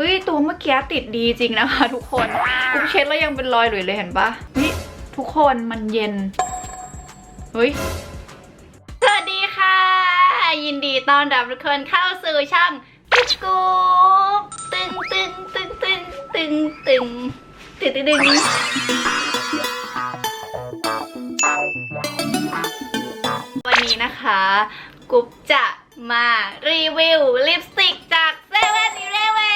เฮ้ยตัวเมื่อกี้ติดดีจริงนะคะ ทุกคนกุ๊บเช็ดแล้วยังเป็นรอยหลุยเลยเห็นปะเฮ้ยทุกคนมันเย็นเฮ้ยสวัสดีค่ะ ยินดีต้อนรับทุกคนเข้าสู่ช่องกุ๊กกุ๊บตึงตึงตึงตึงตึงตึงตึงตึงตึงวันนี้นะคะกุ๊บจะมารีวิวลิปสติกจากเซเว่นอีเลเวน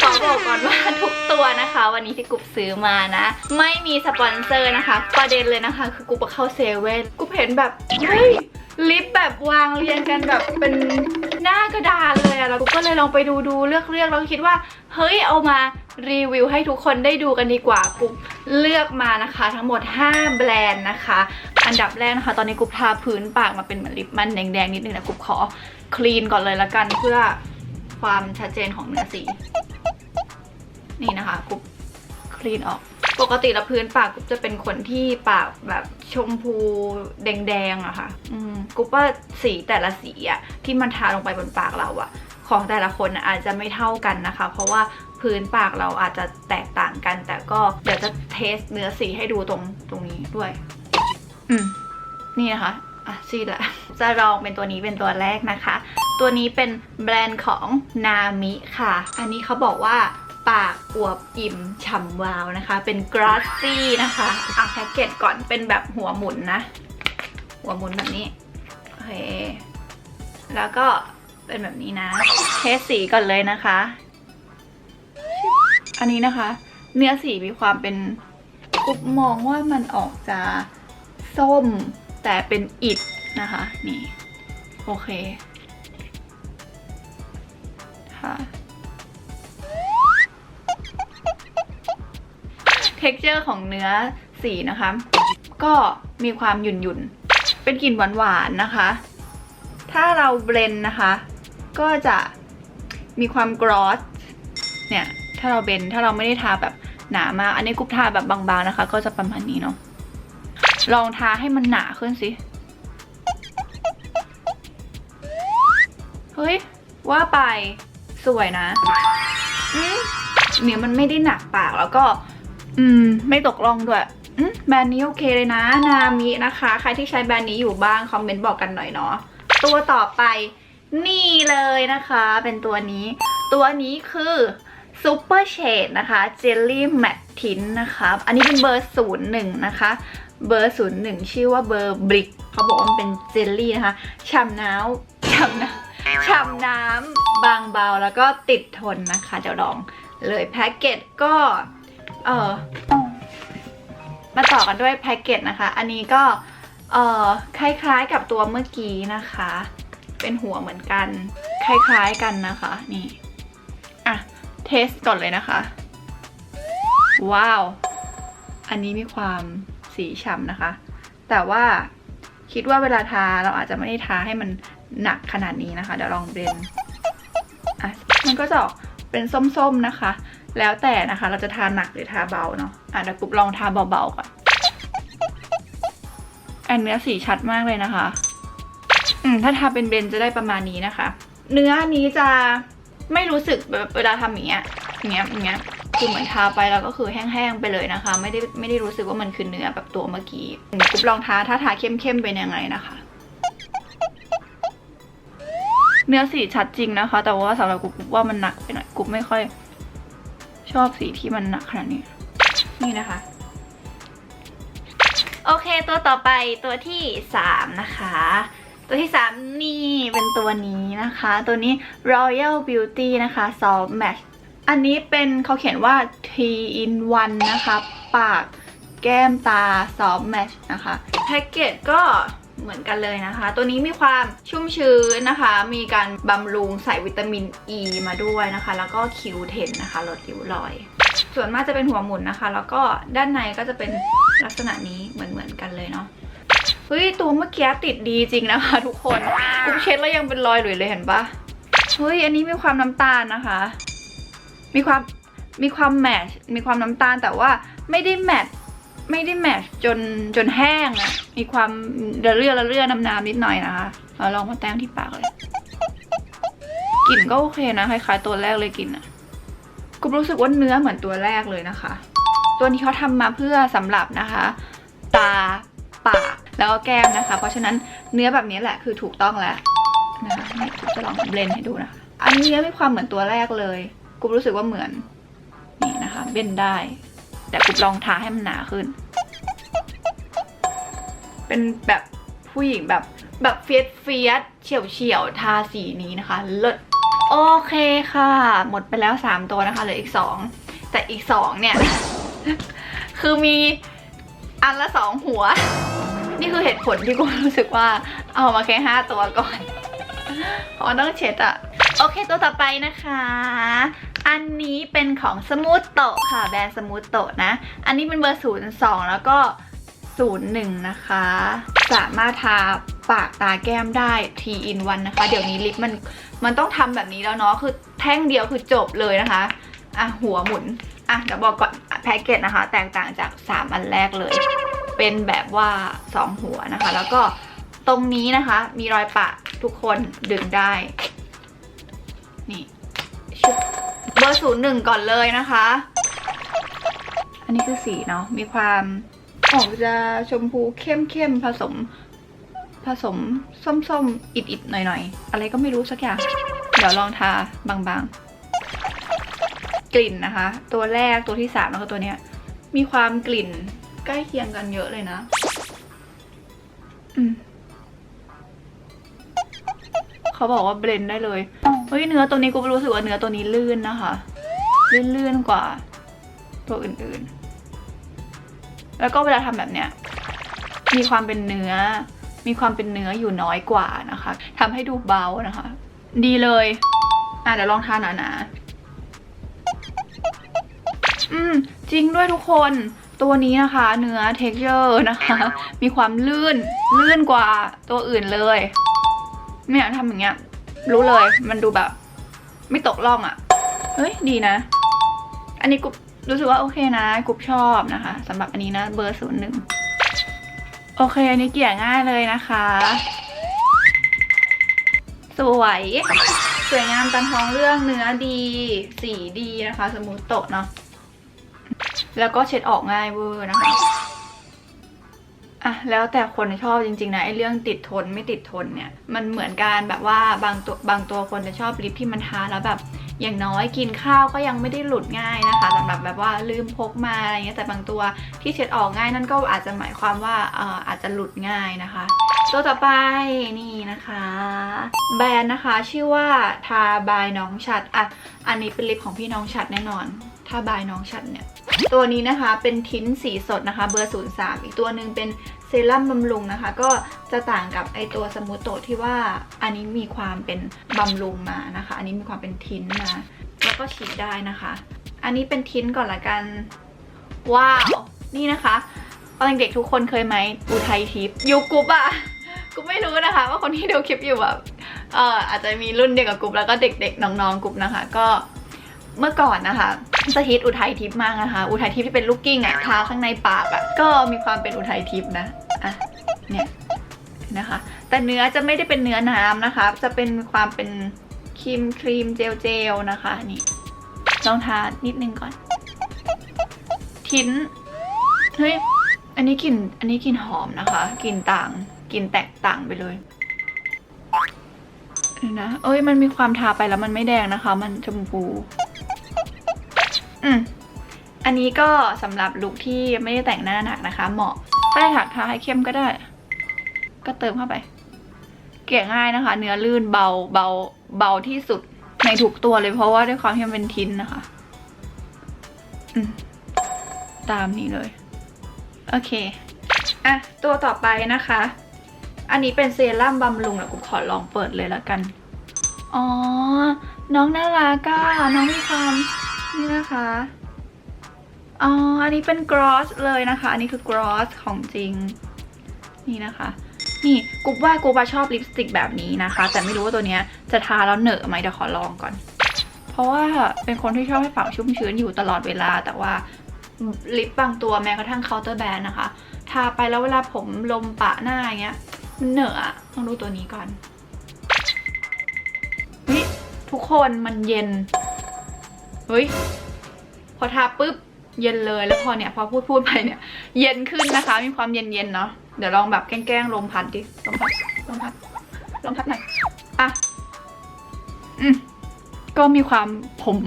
ขอบอกก่อนว่าทุกตัวนะคะ วันนี้ที่กุ๊บซื้อมานะ ไม่มีสปอนเซอร์นะคะ ประเด็นเลยนะคะ คือกุ๊บเข้าเซเว่นกุ๊บเห็นแบบเฮ้ยลิปแบบวางเรียงกันแบบเป็นหน้ากระดานเลยอะแล้วกุ๊บก็เลยลองไปดูดูเลือกเลือกแล้วคิดว่า เฮ้ยเอามารีวิวให้ทุกคนได้ดูกันดีกว่ากุ๊บเลือกมานะคะ ทั้งหมด 5 แบรนด์นะคะ อันดับแรกนะคะ ตอนนี้กุ๊บทาพื้นปากมาเป็นเหมือนลิปมันแดงๆนิดนึงนะกุ๊บขอคลีนก่อนเลยละกันเพื่อ ความชัดเจนของเนื้อสี นี่นะคะกุ๊บคลีนออก ปกติแล้วพื้นปากกุ๊บจะเป็นคนที่ปากแบบชมพูแดงๆอะค่ะ อืมกุ๊บว่าสีแต่ละสีอะที่มันทาลงไปบนปากเราอะของแต่ละคนอาจจะไม่เท่ากันนะคะ เพราะว่าพื้นปากเราอาจจะแตกต่างกัน แต่ก็เดี๋ยวจะเทสเนื้อสีให้ดูตรงตรงนี้ด้วย อืมนี่นะคะ อะซีละจะลองเป็นตัวนี้เป็นตัวแรกนะคะ ตัวนี้เป็นแบรนด์ของนามิค่ะ อันนี้เขาบอกว่าปากอวบอิ่มฉ่ำวาวนะคะ เป็นกราสซี่นะคะอะแพ็กเกจก่อนเป็นแบบหัวหมุนนะ หัวหมุนแบบนี้โอเคแล้วก็เป็นแบบนี้นะเทสสีก่อนเลยนะคะ อันนี้นะคะ เนื้อสีมีความเป็นกุ๊บมองว่ามันออกจะส้ม แต่เป็นอิฐนะคะ นี่ โอเค ค่ะเท็กเจอร์ของเนื้อสีนะคะ ก็มีความหยุ่นหยุ่นเป็นกลิ่นหวานๆนะคะ ถ้าเราเบลนด์นะคะ ก็จะมีความกรอสเนี่ย ถ้าเราเบลนด์ถ้าเราไม่ได้ทาแบบหนามาก อันนี้กรุ๊ปทาแบบบางๆนะคะ ก็จะประมาณนี้เนาะ ลองทาให้มันหนาขึ้นสิ เฮ้ย ว่าไป สวยนะเนี่ยมันไม่ได้หนักปากแล้วก็ อืม ไม่ตกลองด้วยแบรนด์นี้โอเคเลยนะ นามินะคะ ใครที่ใช้แบรนด์นี้อยู่บ้าง คอมเมนต์บอกกันหน่อยเนาะ ตัวต่อไปนี่เลยนะคะ เป็นตัวนี้ ตัวนี้คือ Super Shade นะคะ Jelly Matte Tint นะคะ อันนี้เป็นเบอร์ 01 นะคะ เบอร์01ชื่อว่าเบอร์บริกเขาบอกว่ามันเป็นเจลลี่นะคะฉ่ำน้ำฉ่ำน้ำฉ่ำน้ำบางเบาแล้วก็ติดทนนะคะ เดี๋ยวลองเลยแพ็กเกจก็เออมาต่อกันด้วยแพ็กเกจนะคะ อันนี้ก็เออคล้ายๆกับตัวเมื่อกี้นะคะ เป็นหัวเหมือนกัน คล้ายๆกันนะคะนี่อะเทสก่อนเลยนะคะ ว้าว อันนี้มีความ สีฉ่ำนะคะ แต่ว่าคิดว่าเวลาทาเราอาจจะไม่ได้ทาให้มันหนักขนาดนี้นะคะ เดี๋ยวลองเบลนอะมันก็จะออกเป็นส้มๆนะคะ แล้วแต่นะคะ เราจะทาหนักหรือทาเบาเนาะอะเดี๋ยวกรุ๊ปลองทาเบาๆก่อนอันเนื้อสีชัดมากเลยนะคะ อืมถ้าทาเป็นเบนจะได้ประมาณนี้นะคะ เนื้อนี้จะไม่รู้สึกแบบเวลาทำอย่างเงี้ยอย่างเงี้ยอย่างเงี้ย คือเหมือนทาไปแล้วก็คือแห้งๆไปเลยนะคะ ไม่ได้ไม่ได้รู้สึกว่ามันคือเนื้อแบบตัวเมื่อกี้เดี๋ยวกรุ๊ปลองทาถ้าทาเข้มๆเป็นยังไงนะคะ เนื้อสีชัดจริงนะคะ แต่ว่าสำหรับกุ๊ปกรุ๊ปว่ามันหนักไปหน่อยกรุ๊ปไม่ค่อย ชอบสีที่มันหนักขนาดนี้ นี่นะคะโอเคตัวต่อไปตัวที่สามนะคะ ตัวที่สามนี่เป็นตัวนี้นะคะ ตัวนี้ Royal Beauty นะคะ Soft Match อันนี้เป็นเขาเขียนว่า T in 1นะคะ ปากแก้มตา Soft Match นะคะแพ็กเกจก็เหมือนกันเลยนะคะ ตัวนี้มีความชุ่มชื้นนะคะ มีการบำรุงใส่วิตามินอ e ีมาด้วยนะคะ แล้วก็คิวเทนนะคะลดริ้วรอย ส่วนมากจะเป็นหัวหมุนนะคะ แล้วก็ด้านในก็จะเป็นลักษณะนี้เหมือนเหมือนกันเลยเนาะเฮ้ย ตัวเมื่อกี้ติดดีจริงนะคะ ทุกคนกุ๊บเช็ดแล้วยังเป็นรอยหลุยเลยเห็นปะเฮ้ย อันนี้มีความน้ำตาลนะคะ มีความมีความแมทช์มีความน้ำตาลแต่ว่าไม่ได้แมทไม่ได้แมทช์จนจนแห้งอะมีความระเรื่อระเรื่อน้ำน้ำนิดหน่อยนะคะเอาลองมาแต้มที่ปากเลยกลิ่นก็โอเคนะคล้ายๆตัวแรกเลยกลิ่นอะกุบรู้สึกว่าเนื้อเหมือนตัวแรกเลยนะคะ ตัวนี้เขาทำมาเพื่อสำหรับนะคะ ตาปากแล้วก็แก้มนะคะ เพราะฉะนั้นเนื้อแบบนี้แหละคือถูกต้องแล้วนะคะนี่จะลองเบลนให้ดูนะอันนี้เนื้อมีความเหมือนตัวแรกเลย กุบรู้สึกว่าเหมือน นี่นะคะ เบนได้ แต่กุบลองทาให้มันหนาขึ้น เป็นแบบผู้หญิงแบบแบบเฟียสเฟียสเฉียวเฉียวทาสีนี้นะคะเลิศโอเคค่ะ หมดไปแล้ว 3 ตัวนะคะเหลืออีก 2 แต่อีก 2 เนี่ย คือมีอันละสองหัว นี่คือเหตุผลที่กูรู้สึกว่าเอามาแค่ 5 ตัวก่อนเพราะต้องเช็ดอะ โอเคตัวต่อไปนะคะ อันนี้เป็นของสมูทโตค่ะ แบรนด์สมูทโตนะ อันนี้เป็นเบอร์ศูนย์สองแล้วก็01นะคะ สามารถทาปากตาแก้มได้ T in 1นะคะ เดี๋ยวนี้ลิปมันมันต้องทำแบบนี้แล้วเนาะ คือแท่งเดียวคือจบเลยนะคะ อะหัวหมุน อะเดี๋ยวบอกก่อนแพ็กเกจนะคะ แตกต่างจาก 3 อันแรกเลย เป็นแบบว่า 2 หัวนะคะ แล้วก็ตรงนี้นะคะ มีรอยปะทุกคนดึงได้ นี่ชุบเบอร์ศูนย์หนึ่งก่อนเลยนะคะ อันนี้คือสีเนาะ มีความออกจะชมพูเข้มๆผสม ผสมส้มๆ อิดๆ หน่อยๆ อะไรก็ไม่รู้สักอย่าง เดี๋ยวลองทาบางๆ กลิ่นนะคะ ตัวแรกตัวที่สามแล้วก็ตัวเนี้ย มีความกลิ่นใกล้เคียงกันเยอะเลยนะ อืมเขาบอกว่าเบลนด์ได้เลย เฮ้ยเนื้อตัวนี้กูรู้สึกว่าเนื้อตัวนี้ลื่นนะคะ ลื่นๆกว่า ตัวอื่นๆ แล้วก็เวลาทำแบบเนี้ยมีความเป็นเนื้อ มีความเป็นเนื้ออยู่น้อยกว่านะคะทำให้ดูเบานะคะ ดีเลยอะเดี๋ยวลองทานหนาๆอืมจริงด้วยทุกคนตัวนี้นะคะ เนื้อ texture นะคะ มีความลื่นลื่นกว่าตัวอื่นเลยเนี่ยทำอย่างเงี้ย รู้เลยมันดูแบบ ไม่ตกล่องอะ่ะ เฮ้ยดีนะ อันนี้กูรู้สึกว่าโอเคนะกูชอบนะคะสำหรับอันนี้นะเบอร์ศูนย์หนึ่งโอเค อันนี้เกลี่ยง่ายเลยนะคะ สวยสวยงามตามท้องเรื่องเนื้อดี สีดีนะคะ สมูทโตะเนาะแล้วก็เช็ดออกง่ายเวอร์นะคะ อะแล้วแต่คนชอบจริงๆนะไอ้เรื่องติดทนไม่ติดทนเนี่ย มันเหมือนการแบบว่าบางตัวบางตัวคนจะชอบลิปที่มันทาแล้วแบบอย่างน้อยกินข้าวก็ยังไม่ได้หลุดง่ายนะคะสำหรับแบบว่าลืมพกมาอะไรเงี้ยแต่บางตัวที่เช็ดออกง่ายนั่นก็อาจจะหมายความว่าเอ่ออาจจะหลุดง่ายนะคะ ตัวต่อไปนี่นะคะ แบรนด์นะคะชื่อว่าทาบายน้องชัดอะอันนี้เป็นลิปของพี่น้องชัดแน่นอน ทาบายน้องชัดเนี่ย ตัวนี้นะคะเป็นทิ้นสีสดนะคะ เบอร์ 03 อีกตัวหนึ่งเป็นเซรั่มบำรุงนะคะ ก็จะต่างกับไอตัวสมูทโตที่ว่าอันนี้มีความเป็นบำรุงมานะคะ อันนี้มีความเป็นทิ้นมา แล้วก็ฉีดได้นะคะ อันนี้เป็นทิ้นก่อนละกัน ว้าว นี่นะคะตอนเด็กๆทุกคนเคยไหมอุทัยทิพย์ยูกุบอะกูไม่รู้นะคะ ว่าคนที่ดูคลิปอยู่แบบเอออาจจะมีรุ่นเดียวกับกุบแล้วก็เด็กๆน้องๆกุบนะคะ ก็เมื่อก่อนนะคะ จะฮิตอุทัยทิพย์มากนะคะ อุทัยทิพย์ที่เป็นลูกกิ้งอะทาข้างในปากอะก็มีความเป็นอุทัยทิพย์นะอะเนี่ยนะคะ แต่เนื้อจะไม่ได้เป็นเนื้อน้ำนะคะ จะเป็นความเป็นครีมครีมเจลเจลนะคะนี่ลองทานิดนึงก่อน ทิ้นเฮ้ยอันนี้กลิ่นอันนี้กลิ่นหอมนะคะกลิ่นต่างกลิ่นแตกต่างไปเลยนะเอ้ยมันมีความทาไปแล้วมันไม่แดงนะคะ มันชมพู อืมอันนี้ก็สำหรับลุคที่ไม่ได้แต่งหน้าหนักนะคะ เหมาะถ้าอยากทาให้เข้มก็ได้ ก็เติมเข้าไป เกลี่ยง่ายนะคะ เนื้อลื่นเบาเบาเบาที่สุดในทุกตัวเลยเพราะว่าด้วยความที่มันเป็นทินนะคะตามนี้เลย โอเค อะ ตัวต่อไปนะคะ อันนี้เป็นเซรั่มบำรุงนะกูขอลองเปิดเลยแล้วกัน อ๋อ น้องน่ารักอะน้องมีความ นี่นะคะ อ๋อ อันนี้เป็นกรอสเลยนะคะ อันนี้คือกรอสของจริง นี่นะคะ นี่กูว่ากูว่าชอบลิปสติกแบบนี้นะคะ แต่ไม่รู้ว่าตัวเนี้ยจะทาแล้วเหนอะไหมเดี๋ยวขอลองก่อน เพราะว่าเป็นคนที่ชอบให้ปากชุ่มชื้นอยู่ตลอดเวลา แต่ว่าลิปบางตัวแม้กระทั่งเคาน์เตอร์แบรนด์นะคะ ทาไปแล้วเวลาผมลมปะหน้าอย่างเงี้ยมันเหนอะต้องดูตัวนี้ก่อนเฮ้ยทุกคนมันเย็น เฮ้ย พอทาปุ๊บเย็นเลยแล้วพอเนี่ยพอพูดพูดไปเนี่ย เย็นขึ้นนะคะ มีความเย็นเย็นเนาะเดี๋ยวลองแบบแกล้งๆลมพัดดิลมพัดลมพัดลมพัดหน่อยอะอืมก็มีความผม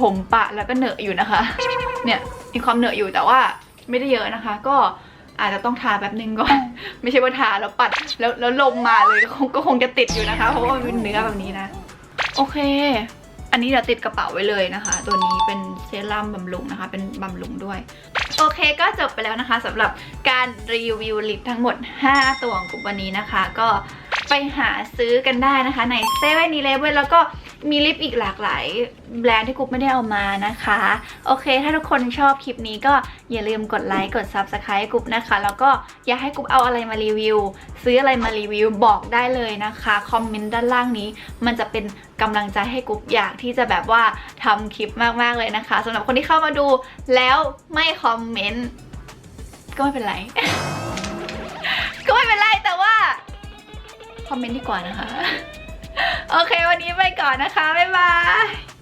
ผมปะแล้วก็เหนอะอยู่นะคะ เนี่ยมีความเหนอะอยู่แต่ว่าไม่ได้เยอะนะคะ ก็อาจจะต้องทาแบบนึงก่อน ไม่ใช่ว่าทาแล้วปัดแล้วแล้วลมมาเลยก็คงก็คงจะติดอยู่นะคะ เพราะว่ามันเป็นเนื้อแบบนี้นะ โอเค นนี้เดี๋ยวติดกระเป๋าไว้เลยนะคะ ตัวนี้เป็นเซรั่มบำรุงนะคะ เป็นบำรุงด้วย โอเคก็จบไปแล้วนะคะสำหรับการรีวิวลิปทั้งหมด 5 ตัวของกลุ่มวันนี้นะคะ ก็ ไปหาซื้อกันได้นะคะ ในเซเว่นอีเลฟเว่นแล้วก็มีลิปอีกหลากหลายแบรนด์ที่กลุ่มไม่ได้เอามานะคะ โอเค ถ้าทุกคนชอบคลิปนี้ก็อย่าลืมกดไลค์กด Subscribe กลุ่มนะคะ แล้วก็อยากให้กลุ่มเอาอะไรมารีวิว ซื้ออะไรมารีวิวบอกได้เลยนะคะคอมเมนต์ด้านล่างนี้ มันจะเป็นกำลังใจให้กลุ่มอยากที่จะแบบว่าทำคลิปมากๆเลยนะคะสำหรับคนที่เข้ามาดูแล้วไม่คอมเมนต์ก็ไม่เป็นไร ก็ไม่เป็นไรแต่ว่า คอมเมนต์ดีกว่านะคะ โอเค วันนี้ไปก่อนนะคะ บ๊ายบาย